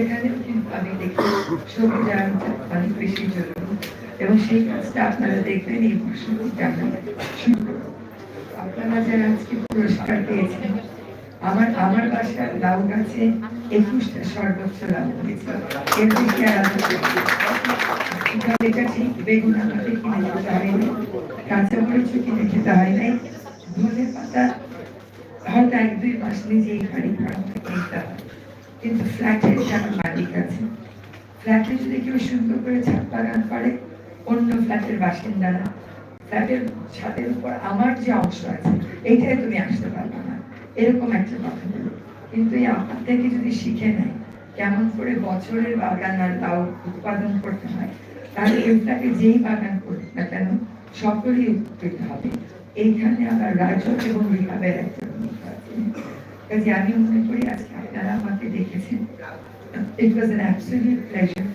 সেখানেও কিন্তু আমি দেখি সবুজ আলোটা অনেক বেশি জরুরি এবং সেই কাজটা আপনারা দেখবেন, এই শুরু করব। আপনারা যারা আজকে পুরস্কার পেয়েছেন, আমার আমার বাসার লাউ গাছে একুশটা সর্বোচ্চ লাউ হয়েছে। ঠিক বেগুন আমাকে কিনে খেতে হয়নি কাঁচা মরিচও কিনে খেতে হয় নাই। ধনে পাতা হয়তো এক দুই মাস নিজেই বাড়ি থেকে নিতে হয়। কিন্তু ফ্ল্যাটের যারা মালিক আছে ফ্ল্যাটে যদি কেউ সুন্দর করে ছাদ বাগান করে অন্য ফ্ল্যাটের বাসিন্দারা ফ্ল্যাটের ছাদের উপর আমার যে অংশ আছে, এইটাই তুমি আসতে পারবে না। এরকম একটা কথা কিন্তু এই আমার থেকে যদি শিখে নেয়, কেমন করে বছরের বাগান আর লাউ উৎপাদন করতে হয়, তাহলে ফ্ল্যাটে যেই বাগান করুক না কেন, সকলেই উপকৃত হবে। এইখানে আবার রাজক এবং রিহাবের একটা কাজে আমি মনে করি আজকে আপনারা আমাকে দেখেছেন it was an absolute pleasure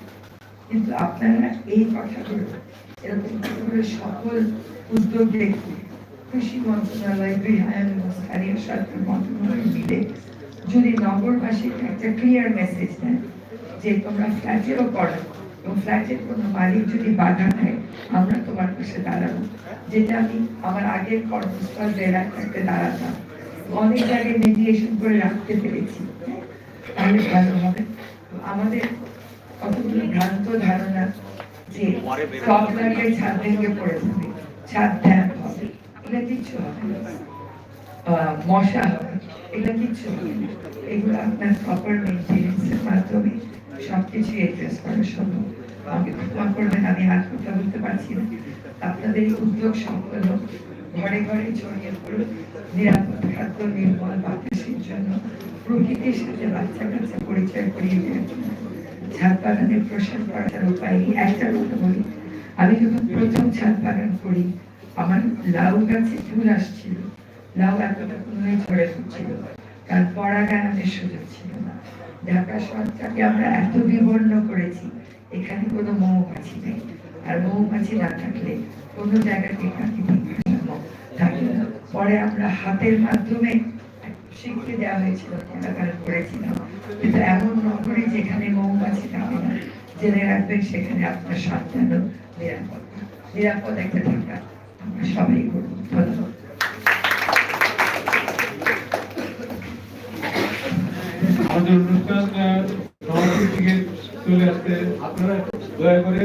কিন্তু আপনারা এই কথাগুলো এরকম সকল উদ্যোগ দেখে কৃষি মন্ত্রণালয় স্থানীয় মিলে যদি নগরবাসীকে একটা ক্লিয়ার মেসেজ দেন যে তোমরা ফ্ল্যাটেরও করো এবং ফ্ল্যাটের কোনো মালিক যদি বাধা দেয় আমরা তোমার পাশে দাঁড়াবো যেটা আমি আমার আগের কর্মস্থল জেলা থাকতে দাঁড়াতাম অনেক জায়গায় মেডিয়েশন করে রাখতে পেরেছি তাহলে ভালো হবে। আমাদের কতগুলো ভ্রান্ত ধারণা যে টপ ছাদ ভেঙে পড়ে যাবে, ছাদ ড্যাম হবে এগুলো কিচ্ছু হবে মশা হবে এগুলো কিচ্ছু এগুলো আপনার প্রপার মেনটেন্সের মাধ্যমে সবকিছু এড্রেস করা সম্ভব। আমাকে ক্ষমা করবেন, আমি আর কথা বলতে পারছি না। আপনাদের উদ্যোগ হোক। ঘরে ঘরে ছড়িয়ে পড়ুক নিরাপদ খাদ্য, নির্মল বাতাসের জন্য প্রকৃতির সাথে বাচ্চা কাচ্চা পরিচয় করিয়ে জন্য। ছাদ বাগানের প্রসার করার উপায়। একটা কথা বলি। আমি যখন প্রথম ছাদ বাগান করি, আমার লাউ গাছে ফুল আসছিল। লাউ এতটা কোনোই ঝরে পড়ছিল। কারণ পরাগায়নের সুযোগ ছিল না। ঢাকা শহরটাকে আমরা এত বিবর্ণ করেছি, এখানে কোনো মৌমাছি নেই। আর মৌমাছি না থাকলে কোনো জায়গাতে না পরে আমরা হাতের মাধ্যমে শিখতে দেওয়া হয়েছিল পরাগায়ন করেছিলাম। কিন্তু এমন নগরে যেখানে মৌমাছি থাকে না, জেনে রাখবেন সেখানে আপনার সন্তানও নিরাপদ। নিরাপদ একটা থাকা আমরা সবাই করব। ধন্যবাদ। আমাদের অনুষ্ঠান চলে আসতে আপনারা দয়া করে